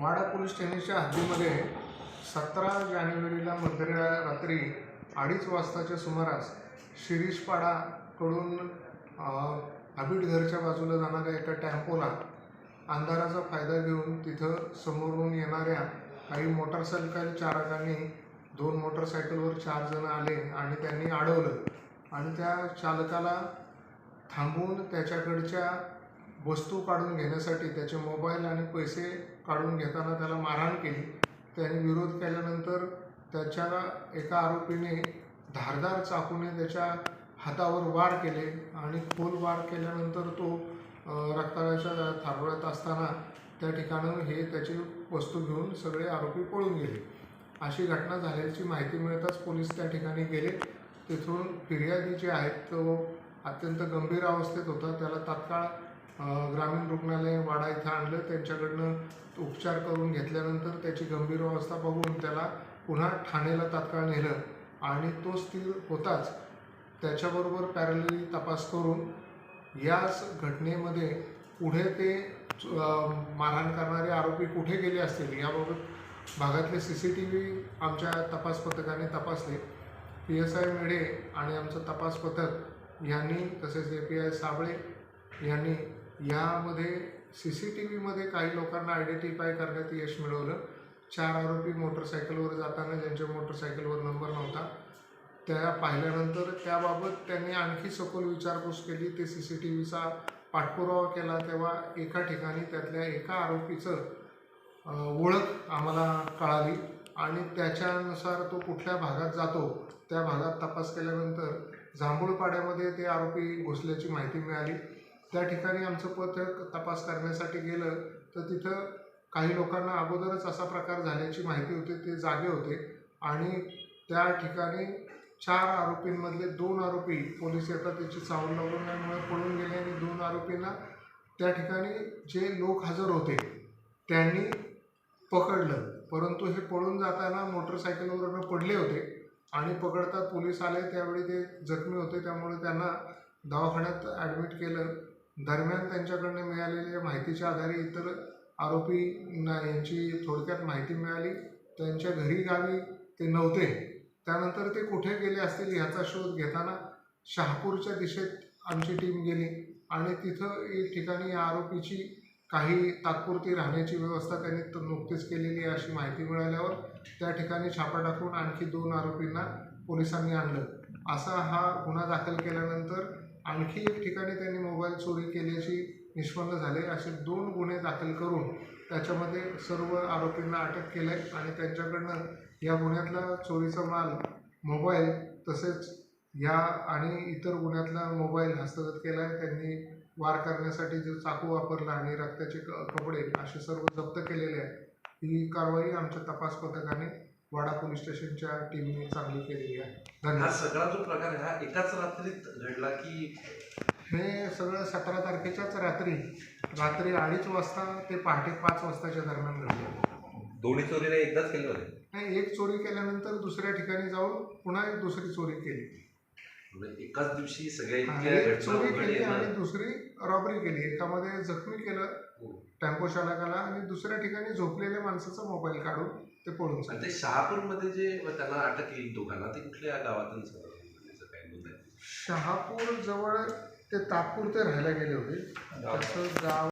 वाडा police स्टेशनच्या हद्दीमध्ये सतरा जानेवारीला मध्यरात्री अडीच वाजताच्या सुमारास शिरीषपाडाकडून अबिड घरच्या बाजूला जाणाऱ्या एका टॅम्पोला अंधाराचा फायदा घेऊन तिथं समोरून येणाऱ्या काही मोटरसायकल चालकांनी दोन मोटरसायकलवर चार जण आले आणि त्यांनी अडवलं आणि त्या चालकाला थांबवून त्याच्याकडच्या वस्तू काढून घेण्यासाठी त्याचे मोबाईल आणि पैसे काढून घेताना त्याला मारहाण केली. त्याने विरोध केल्यानंतर त्याच्या एका आरोपीने धारदार चाकूने त्याच्या हातावर वार केले आणि खोल वार केल्यानंतर तो रक्ताळाच्या थारोळ्यात असताना त्या ठिकाणं हे त्याची वस्तू घेऊन सगळे आरोपी पळून गेले. अशी घटना झाल्याची माहिती मिळताच पोलीस त्या ठिकाणी गेले. तिथून फिर्यादी जे आहेत तो अत्यंत गंभीर अवस्थेत होता. त्याला तात्काळ ग्रामीण रुग्णालय वाडा इथं आणलं. त्यांच्याकडनं उपचार करून घेतल्यानंतर त्याची गंभीर अवस्था बघून त्याला पुन्हा ठाणेला तात्काळ नेलं. आणि तो स्थिर होताच. त्याच्याबरोबर पॅरलली तपास करून याच घटनेमध्ये पुढे ते मारहाण करणारे आरोपी कुठे गेले असतील याबाबत भागातले सी सी टी व्ही आमच्या तपास पथकाने तपासले. पी एस आय मेढे आणि आमचं तपास पथक यांनी तसेच ए पी आय साबळे यांनी यामध्ये सी सी टी व्हीमध्ये काही लोकांना आयडेंटिफाय करण्यात यश मिळवलं. चार आरोपी मोटरसायकलवर जाताना ज्यांच्या मोटरसायकलवर नंबर नव्हता त्या पाहिल्यानंतर त्याबाबत त्यांनी आणखी सखोल विचारपूस केली. ते सी सी टी व्हीचा पाठपुरावा केला तेव्हा एका ठिकाणी त्यातल्या एका आरोपीचं ओळख आम्हाला कळाली आणि त्याच्यानुसार तो कुठल्या भागात जातो त्या भागात तपास केल्यानंतर जांभूळपाड्यामध्ये ते आरोपी घुसल्याची माहिती मिळाली. त्या ठिकाणी आमचं पथक तपास करण्यासाठी गेलं तर तिथं काही लोकांना अगोदरच असा प्रकार झाल्याची माहिती होती ते जागे होते. आणि त्या ठिकाणी चार आरोपींमधले दोन आरोपी पोलीस येतात त्याची चावल लावल्यामुळे पळून गेले आणि दोन आरोपींना त्या ठिकाणी जे लोक हजर होते त्यांनी पकडलं. परंतु हे पळून जाताना मोटरसायकलवरनं पडले होते आणि पकडतात पोलीस आले त्यावेळी ते जखमी होते त्यामुळे त्यांना दवाखान्यात ॲडमिट केलं. दरम्यान त्यांच्याकडनं मिळालेल्या माहितीच्या आधारे इतर आरोपींना यांची थोडक्यात माहिती मिळाली. त्यांच्या घरी गावी ते नव्हते. त्यानंतर ते कुठे गेले असतील ह्याचा शोध घेताना शहापूरच्या दिशेत आमची टीम गेली आणि तिथं एक ठिकाणी या आरोपीची काही तात्पुरती राहण्याची व्यवस्था त्यांनी नुकतीच केलेली आहे अशी माहिती मिळाल्यावर त्या ठिकाणी छापा टाकून आणखी दोन आरोपींना पोलिसांनी आणलं. असा हा गुन्हा दाखल केल्यानंतर आणखी एक ठिकाणी त्यांनी मोबाईल चोरी केल्याची निष्पन्न झाले. असे दोन गुन्हे दाखल करून त्याच्यामध्ये सर्व आरोपींना अटक केलं आहे आणि त्यांच्याकडनं या गुन्ह्यातला चोरीचा माल मोबाईल तसेच या आणि इतर गुन्ह्यातला मोबाईल हस्तगत केला. आहे त्यांनी वार करण्यासाठी जो चाकू वापरला आणि रक्ताचे क कपडे असे सर्व जप्त केलेले आहे ही कारवाई आमच्या तपास पथकाने वाडा पोलीस स्टेशनच्या टीमने चांगली केलेली आहे. हा धन्यवाद. सगळा जो प्रकार आहे हा एकाच रात्रीत घडला की? हे सगळं सतरा तारखेच्याच रात्री रात्री अडीच वाजता ते पहाटे पाच वाजताच्या दरम्यान घडलं. दोन्ही चोरीने एकदाच केले होते? नाही एक चोरी केल्यानंतर दुसऱ्या ठिकाणी जाऊन पुन्हा एक दुसरी चोरी केली. म्हणजे एकाच दिवशी सगळ्या इतक्या एक घटना चोरी केली उघडल्या आणि दुसरी रॉबरी केली. एकामध्ये जखमी केलं हो. टेम्पो चालकाला आणि दुसऱ्या ठिकाणी झोपलेल्या माणसाचा मोबाईल काढून ते पळून आणि चालले. ते शहापूरमध्ये जे त्यांना अटक केली दोघांना ते कुठल्या गावातून त्याचं काय नोंद आहे? शहापूर जवळ ते तात्पुरते राहायला गेले होते. त्याचं गाव